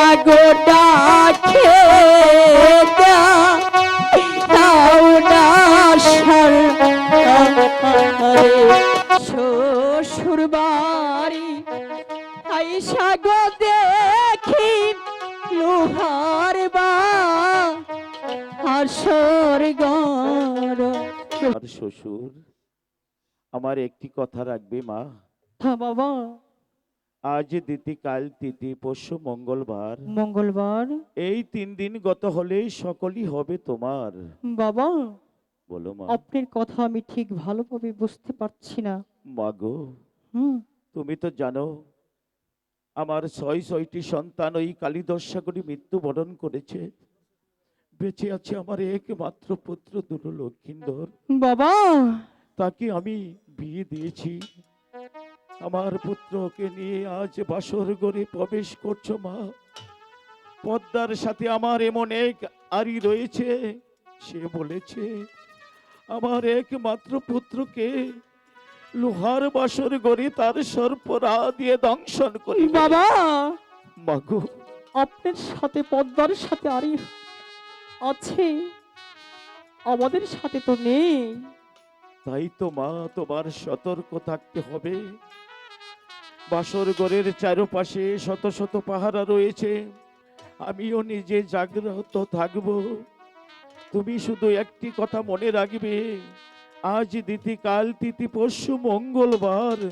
মাগো ডাকে দাও না সরকারে শ্বশুর বাড়ি আইসা গো দেখি লোহার বা হাসর গড় আর শ্বশুর আমার একটি কথা রাখবে মা। হ্যাঁ বাবা। আজ দিতি কাল তিথি পরশু মঙ্গলবার। মঙ্গলবার। এই তিন দিন গত হলেই সকলই হবে তোমার। বাবা বলো মা। আপনার কথা আমি ঠিক ভালোভাবে বুঝতে পারছি না। মাগো হুম। তুমি তো জানো আমার ছয় ছয়টি সন্তান ওই কালীদশা করে মৃত্যুবরণ করেছে। বেঁচে আছে আমার একমাত্র পুত্র দুটো লক্ষিন্দর বাবা! তাকে আমি বিয়ে দিয়েছি। আমার পুত্রকে নিয়ে আজ বাসর ঘরে প্রবেশ করছ মা। পদ্মার সাথে আমার এমন এক আরি রয়েছে সে বলেছে আমার একমাত্র পুত্রকে লোহার বাসর গড়ে তার সর্পরা দিয়ে দংশন করি। বাবা? মাগো আপনার সাথে পদ্মার সাথে আরি আছে? আমাদের সাথে তো নেই। তাই তো মা তোমার সতর্ক থাকতে হবে। বাসর ঘরের চারপাশে শত শত পাহারা রয়েছে। আমিও নিজে জাগ্রত থাকব। তুমি শুধু একটি কথা মনে রাখবে। আজ দিতি কাল তিথি পরশু মঙ্গলবার।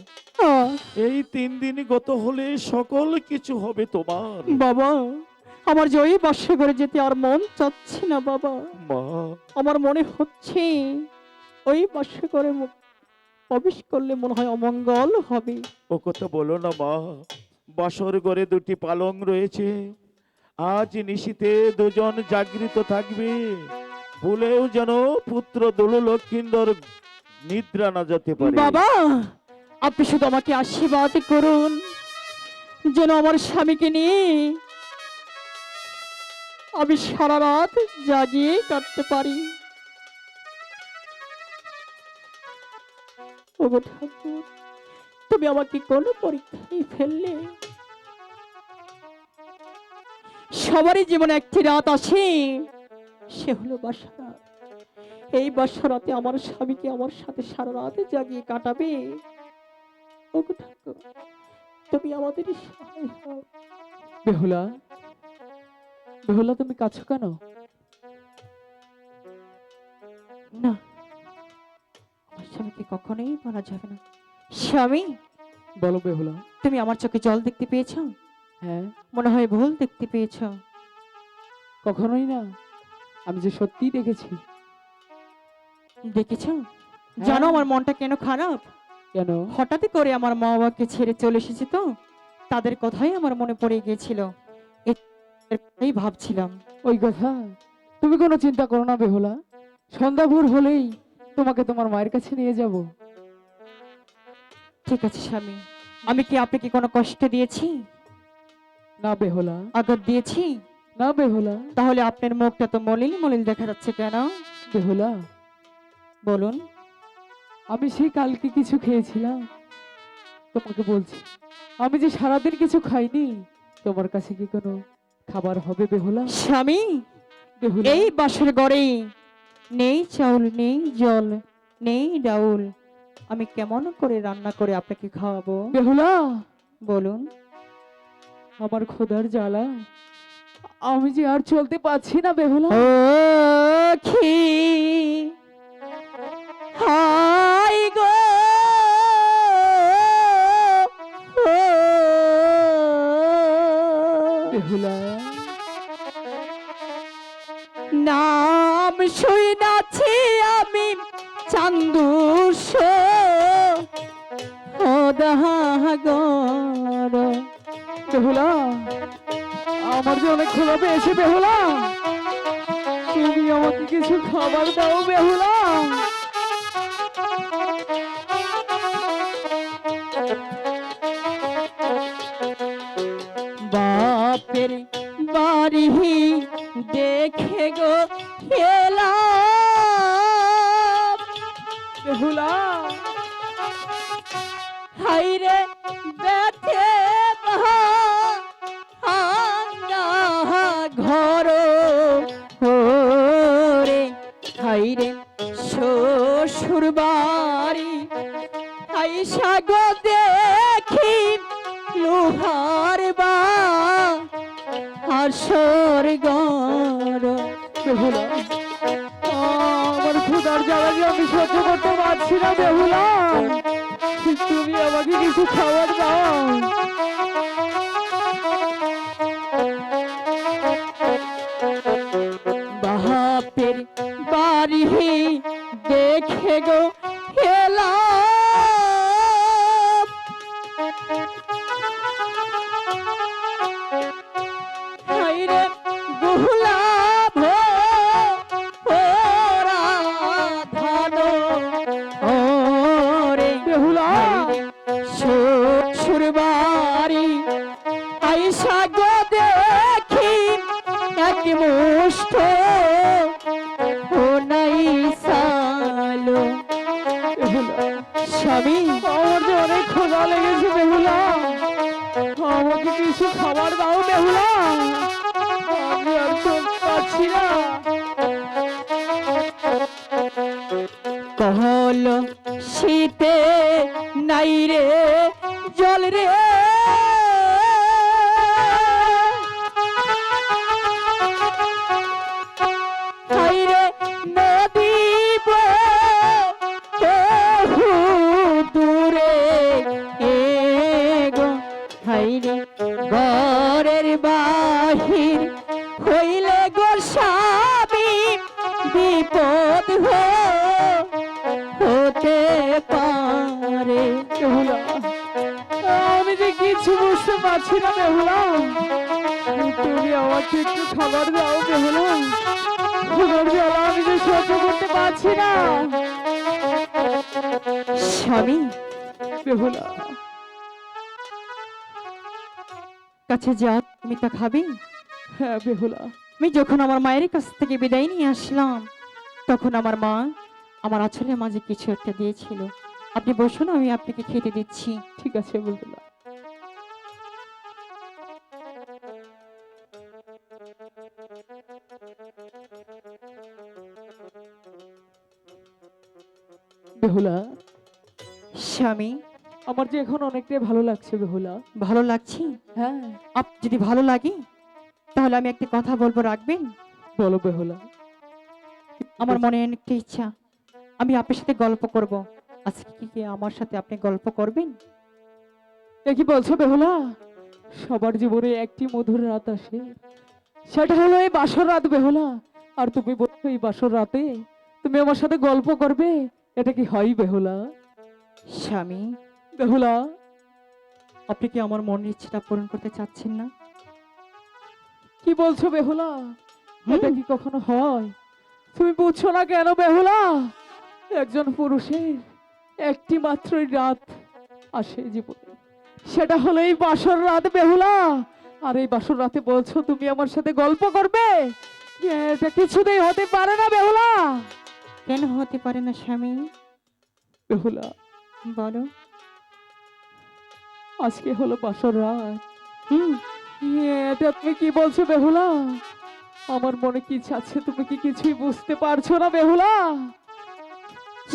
এই তিন দিন গত হলে সকল কিছু হবে তোমার। বাবা আমার যে ওই বাসে করে যেতে আর মন চাচ্ছে না বাবা। মা। আমার মনে হচ্ছে ওই বাসে করে মু- প্রবেশ করলে মনে হয় অমঙ্গল হবে। ও কথা বলো না মা বাসর ঘরে দুটি পালং রয়েছে। আজ নিশীতে দুজন জাগৃত থাকবে। ভুলেও যেন পুত্র দোল লক্ষিন্দর নিদ্রা না যেতে পারে। বাবা আপনি শুধু আমাকে আশীর্বাদ করুন যেন আমার স্বামীকে নিয়ে আমি সারা রাত জাগিয়ে কাটতে পারি। ঠাকুর, তুমি আমাকে কোনো পরীক্ষায় ফেললে? সবারই জীবনে একটি রাত আসে, সে হলো বাসা রাত এই বাসরাতে আমার স্বামীকে আমার সাথে সারা রাতে জাগিয়ে কাটাবে। ওগো ঠাকুর, তুমি আমাদের সহায় হও। বেহুলা বেহুলা তুমি কাছো কেন? কখনোই বলা যাবে না। স্বামী! বলো বেহুলা। তুমি আমার চোখে জল দেখতে পেয়েছ? হ্যাঁ। মনে হয় ভুল দেখতে পেয়েছ। কখনোই না। আমি যে সত্যিই দেখেছি। দেখেছ? জানো আমার মনটা কেন খারাপ? কেন? হঠাৎ করে আমার মা বাবাকে ছেড়ে চলে এসেছে তো। তাদের কথাই আমার মনে পড়ে গিয়েছিল। এই ভাবছিলাম। ওই কথা? তুমি কোনো চিন্তা করো না বেহুলা। সন্ধ্যা ভোর হলেই তোমাকে তোমার মায়ের কাছে নিয়ে যাব। ঠিক আছে স্বামী। আমি কি আপনাকে কোনো কষ্ট দিয়েছি? না বেহুলা। আঘাত দিয়েছি? না বেহুলা। তাহলে আপনার মুখটা তো মলিন মলিন দেখা যাচ্ছে কেন? বেহুলা। বলুন। আমি সেই কালকে কিছু খেয়েছিলাম। তোমাকে বলছি আমি যে সারাদিন কিছু খাইনি তোমার কাছে কি কোনো খাবার হবে বেহুলা? স্বামী বেহুলা। এই বাসের ঘরে নেই চাউল নেই জল নেই ডাউল। আমি কেমন করে রান্না করে আপনাকে খাওয়াবো? বেহুলা! বলুন। আমার খোদার জ্বালা। আমি যে আর চলতে পারছি না বেহুলা! হাই গো! বেহুলা! নাম শুইনাছি আমি চান্দু বেহুলা, আমার যে অনেক খোলা পেয়েছে বেহুলা। তুমি আমাকে কিছু খাবার দাও বেহুলা। নাই রে জল রে। আমাকে একটু খাবার দাও জ্বালা আমি যে সহ্য করতে পারছি না। স্বামী কাছে তুমি তা খাবে? হ্যাঁ বেহুলা। আমি যখন আমার মায়ের কাছ থেকে বিদায় নিয়ে আসলাম, তখন আমার মা আমার আঁচলের মাঝে কিছু একটা দিয়েছিল। আপনি বসুন, আমি আপনাকে খেতে দিচ্ছি। ঠিক আছে, বেহুলা। বেহুলা। স্বামী আমার যে এখন অনেকটাই ভালো লাগছে বেহুলা। ভালো লাগছে? হ্যাঁ। আপ যদি ভালো লাগে তাহলে আমি একটা কথা বলব রাখবেন? বলো বেহুলা। আমার মনে একটা ইচ্ছা। আমি আপনার সাথে গল্প করব। আজকে কি কি আমার সাথে আপনি গল্প করবেন? কি বলছো বেহুলা? সবার জীবনে একটি মধুর রাত আসে। সেটা হলো এই বাসর রাত বেহুলা। আর তুমি বলছো এই বাসর রাতে তুমি আমার সাথে গল্প করবে? এটা কি হয় বেহুলা? স্বামী। বেহুলা আপনি কি আমার মনের ইচ্ছাটা পূরণ করতে চাচ্ছেন না? কি বলছো বেহুলা? এটা কি কখনো হয়? তুমি বুঝছ না কেন বেহুলা? একজন পুরুষের একটি মাত্রই রাত আসে জীবনে। সেটা হলো এই বাসর রাত বেহুলা। আর এই বাসর রাতে বলছো তুমি আমার সাথে গল্প করবে? এটা কিছুতেই হতে পারে না বেহুলা। কেন হতে পারে না স্বামী? বেহুলা। বলো। আজকে হলো বাসর রাত। হুম। এটা তুমি কি বলছো বেহুলা? আমার মনে কি চাচ্ছে তুমি কি কিছুই বুঝতে পারছ না বেহুলা?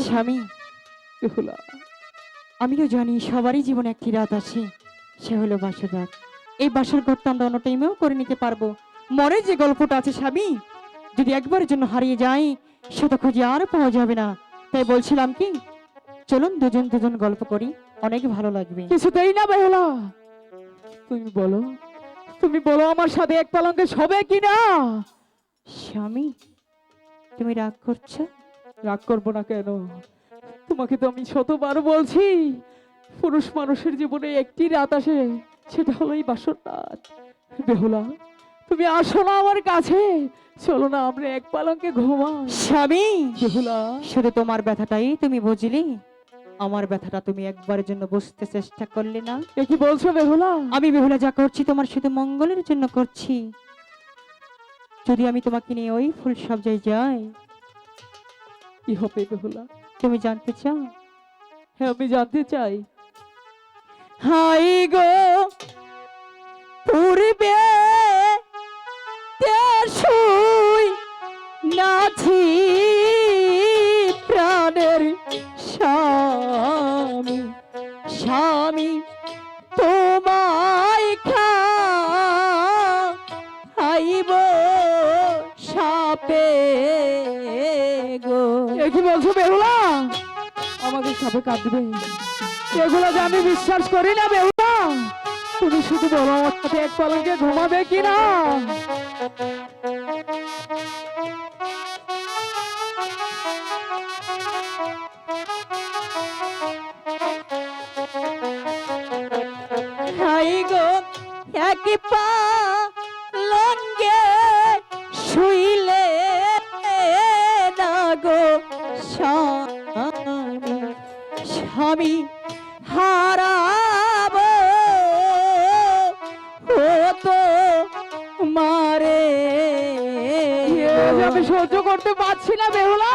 স্বামী। বেহুলা। আমিও জানি সবারই জীবনে একটি রাত আসে সে হলো বাসর রাত। এই বাসর ঘরটা আমরা অন্য টাইমেও করে নিতে পারব। মনে যে গল্পটা আছে স্বামী যদি একবারের জন্য হারিয়ে যায় সেটা খুঁজে আর পাওয়া যাবে না। তাই বলছিলাম কি চলুন দুজন দুজন গল্প করি অনেক ভালো লাগবে। কিছুতেই না বেহুলা। তুমি বলো তুমি বলো আমার সাথে এক পালঙ্কে সবে কি না স্বামী তুমি রাগ করছ? রাগ করব না কেন? তোমাকে তো আমি শতবার বলছি পুরুষ মানুষের জীবনে একটি রাত আসে সেটা হলো এই বাসর রাত। বেহুলা তুমি আসো না আমার কাছে। চলো না আমরা এক পালঙ্কে ঘুমাই। স্বামী! শুধু তোমার ব্যথাটাই তুমি বুঝলি? আমার ব্যথাটা তুমি একবারের জন্য বুঝতে চেষ্টা করলে না। কি বলছো বেহুলা? আমি বেহুলা যা করছি তোমার শুধু মঙ্গলের জন্য করছি। যদি আমি তোমাকে নিয়ে ওই ফুল সব সবজায় যাই কি হবে বেহুলা? তুমি জানতে চাও? হ্যাঁ আমি জানতে চাই। হাই গো! পূর্বে সুই নাছি প্রাণের স্বামী। স্বামী, তোমায় খাইব সাপে গো। কি বলছো, বেহুলা? আমাকে সাপে কাটবে এগুলো যে আমি বিশ্বাস করি না, বেহুলা। তুমি শুধু বলো আমার সাথে এক পলকে ঘুমাবে কিনা? thank you আমি সহ্য করতে পারছি না, বেহুলা।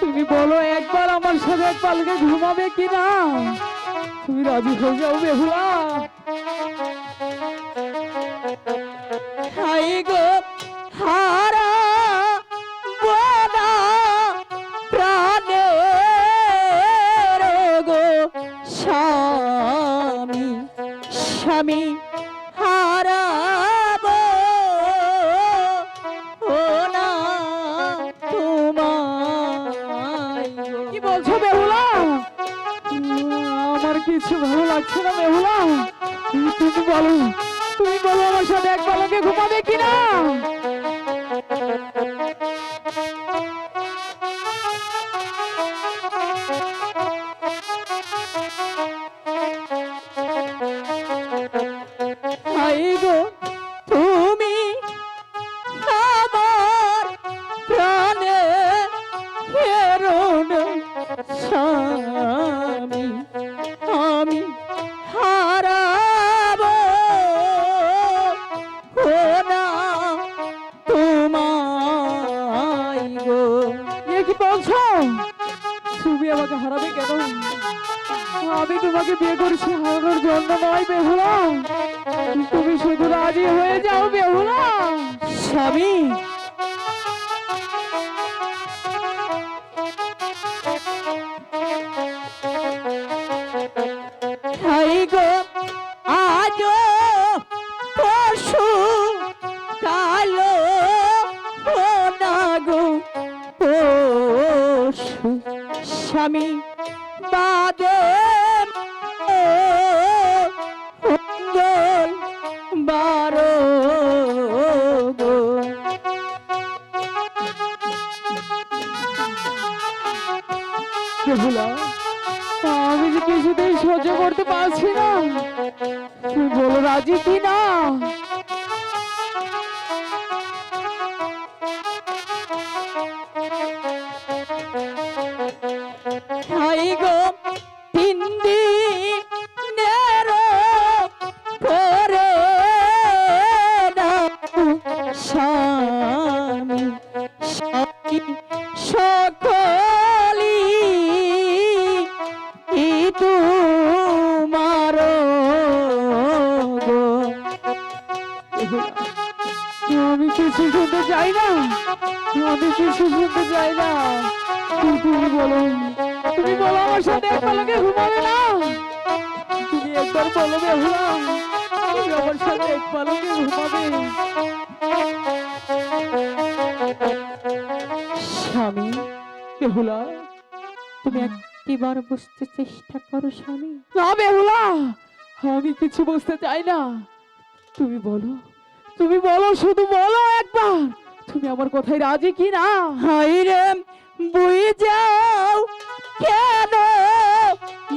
তুমি বলো একবার আমার সাথে পালকে ঘুমাবে কিনা? তুমি রাজি হয়ে যাও, বেহুলা। হাই গো আজ পশু কালো না গো পশু স্বামী। সকলি ই তোমার আমি কিছু শুনতে চাই না, আমি কিছু শুনতে চাই না। তুমি বলো তুমি বলো আমার সাথে এক পালকে ঘুমাবে না। তুমি একবার বলো আমার সাথে ঘুমাবে। স্বামী বেহুলা। তুমি একটিবার বুঝতে চেষ্টা করো স্বামী। না বেহুলা আমি কিছু বুঝতে চাই না। তুমি বলো তুমি বলো শুধু বলো একবার। তুমি আমার কথায় রাজি কি না হাই রে বুঝ যাও কেন?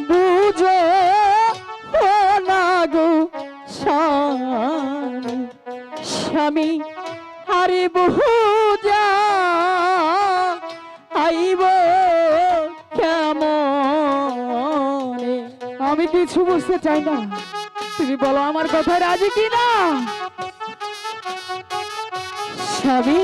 বুঝো না গো স্বামী। আরে বুঝা আইব কিছু বুঝতে চাই না। তুমি বলো আমার কথায় রাজি কি না স্বামী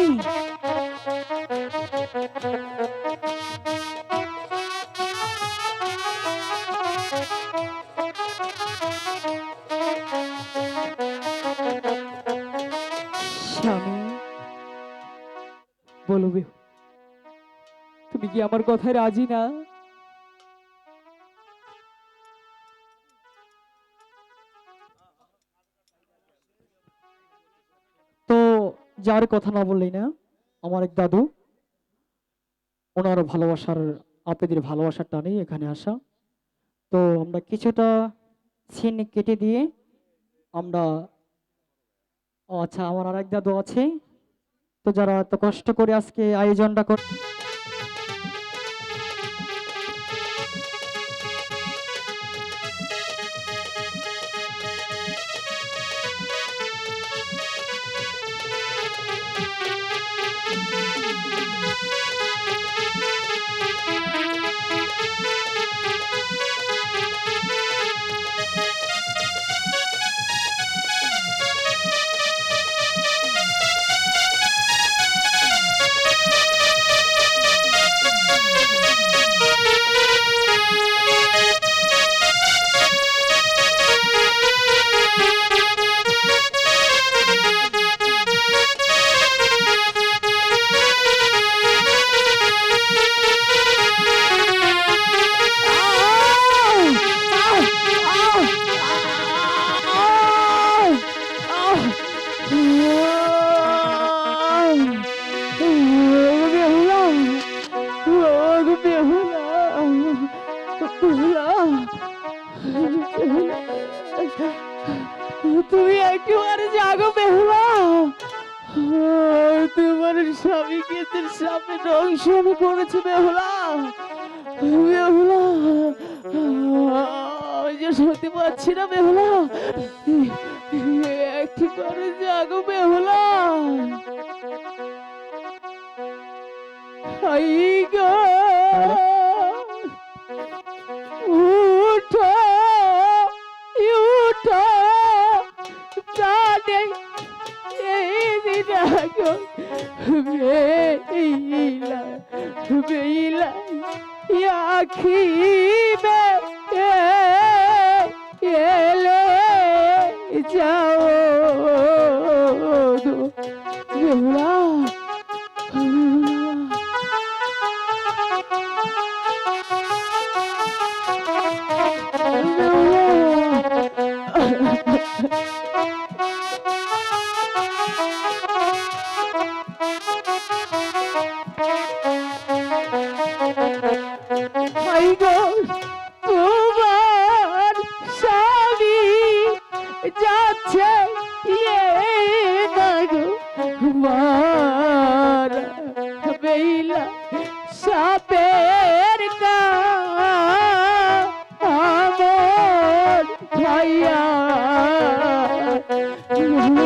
তুমি কি আমার কথায় রাজি না? যার কথা না বললেই না, আমার এক দাদু ওনার ভালোবাসার, আপেদের ভালোবাসার টানেই এখানে আসা। তো আমরা কিছুটা সিন কেটে দিয়ে আমরা আচ্ছা আমার আরেক দাদু আছে। তো যারা এত কষ্ট করে আজকে আয়োজনটা কর করেছে বেহুলা বেহুলা যে সত্যি পাচ্ছি না বেহুলা। দিনাগো বেইলা বেইলা আখি বে এলে যাও Mm-hmm.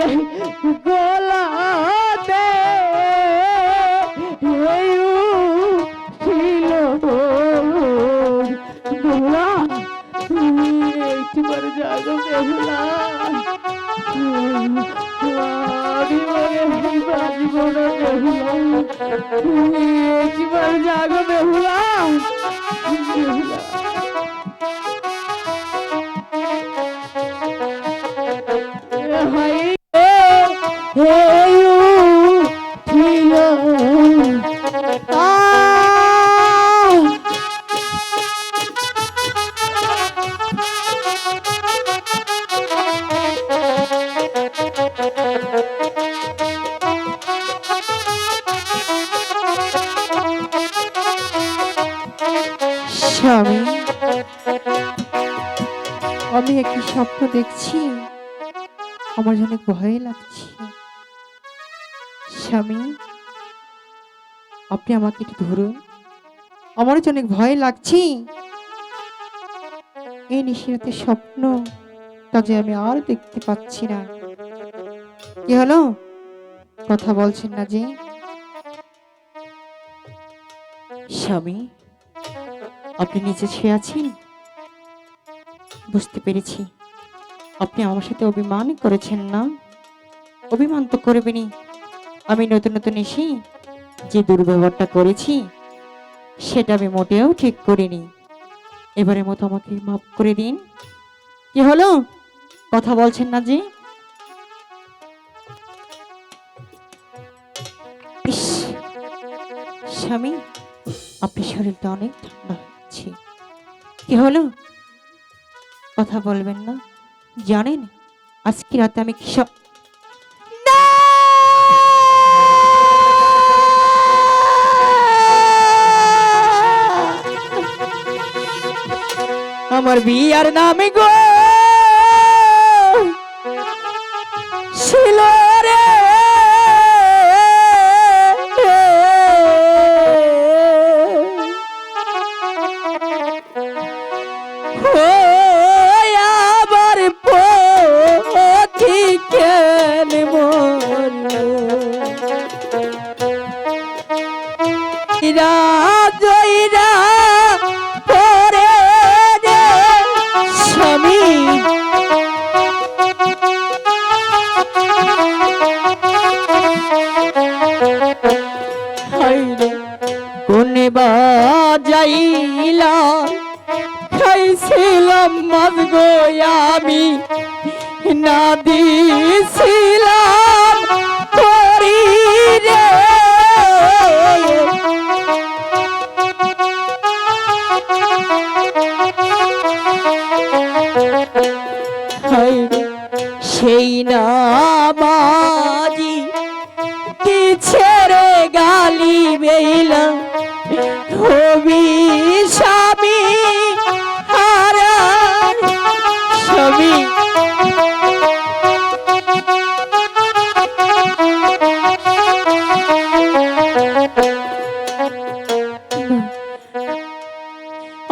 Yeah. স্বামী আমি আমি একটি স্বপ্ন দেখছি। আমার যেন ভয় লাগছে। স্বামী, আপনি আমাকে একটু ধরুন। আমার অনেক ভয় লাগছে। এই নিশিরাতে স্বপ্ন যে আমি আর দেখতে পাচ্ছি না। কি হলো? কথা বলছেন না যে? স্বামী আপনি নিচে শুয়ে আছেন? বুঝতে পেরেছি। আপনি আমার সাথে অভিমান করেছেন না? অভিমান তো করবেনই। আমি নতুন নতুন এসে যে দুর্ব্যবহারটা করেছি, সেটা আমি মোটেও ঠিক করিনি। এবারের মতো আমাকে মাফ করে দিন। কি হলো? কথা বলছেন না যে? স্বামী, আপনার শরীরটা অনেক ঠান্ডা। হচ্ছে কি হলো? কথা বলবেন না। জানেন, আজকে রাতে আমি কি সব! আমার বিয়ার নামে গো!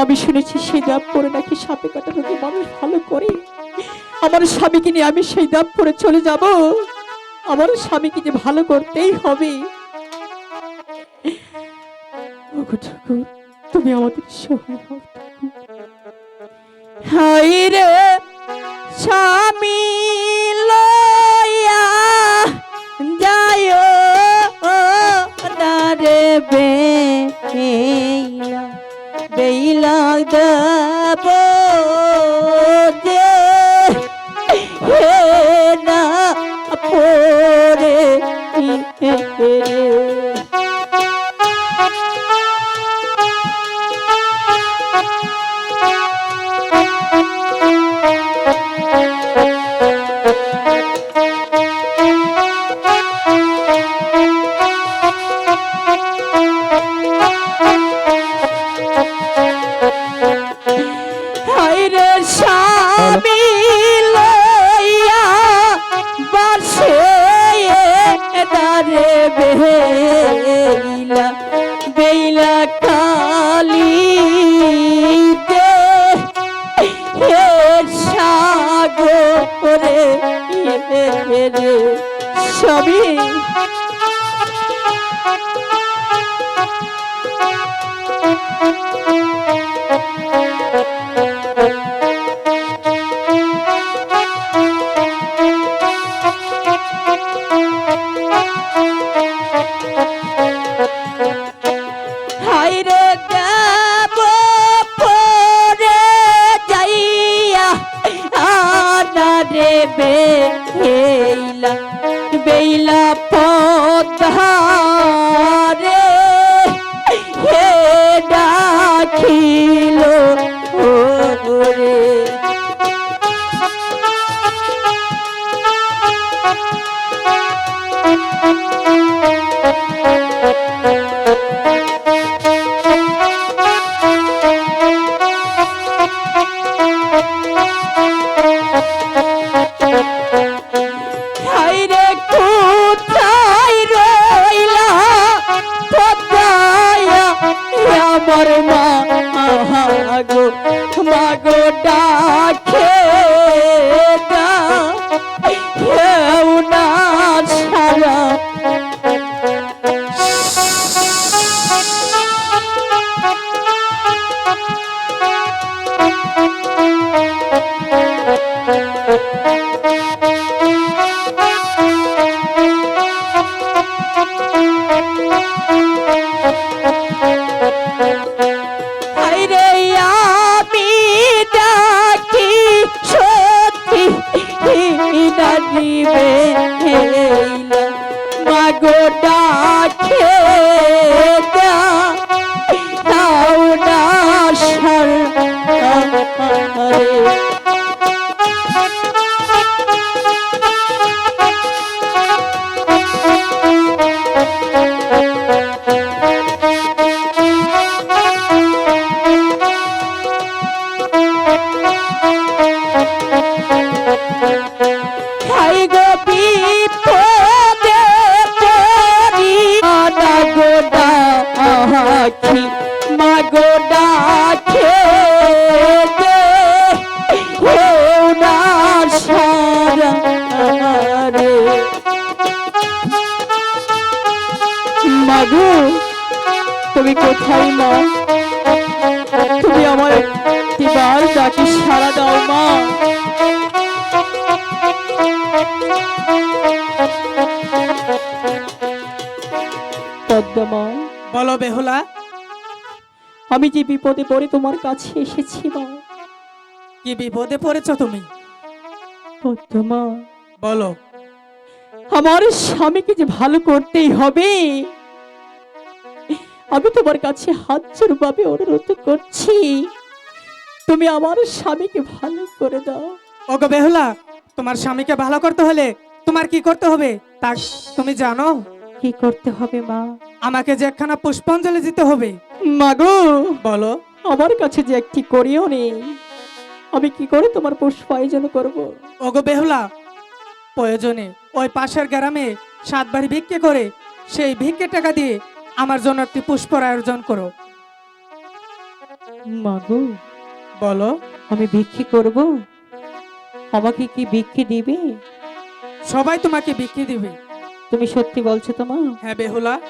আমি শুনেছি সেই দাম পরে নাকি সাপে কাটা রোগে মানুষ ভালো করে। আমার স্বামীকে নিয়ে আমি সেই দাম পরে চলে যাব। আমার স্বামীকে যে ভালো করতেই হবে। তুমি আমাদের সহায় রে স্বামী লয়া যায় না রে বেলা হাইরে বেইলা বেইলা প আমি যে বিপদে পড়ে তোমার কাছে এসেছি মা কি বিপদে পড়েছো তুমি? পদ্মমা বলো। আমার স্বামীকে যে ভালো করতেই হবে আমি তোমার কাছে হাত জোরভাবে অনুরোধ করছি তুমি আমার স্বামীকে ভালো করে দাও। ওগো বেহুলা তোমার স্বামীকে ভালো করতে হলে তোমার কি করতে হবে? তা তুমি জানো? কি করতে হবে মা? আমাকে যে একখানা পুষ্পাঞ্জলি দিতে হবে মাগো বলো আমার কাছে যে একটি করিও নেই আমি কি করে তোমার পুষ্প আয়োজন করব? ওগো বেহুলা প্রয়োজনে ওই পাশের গ্রামে সাত বাড়ি ভিক্ষে করে সেই ভিক্ষে টাকা দিয়ে আমার জন্য একটি পুষ্পর আয়োজন করো। মাগো বলো। আমি ভিক্ষি করব? আমাকে কি ভিক্ষি দিবে? সবাই তোমাকে ভিক্ষে দিবে। তুমি সত্যি বলছো তো মা? হ্যাঁ বেহুলা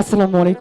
আসসালামু আলাইকুম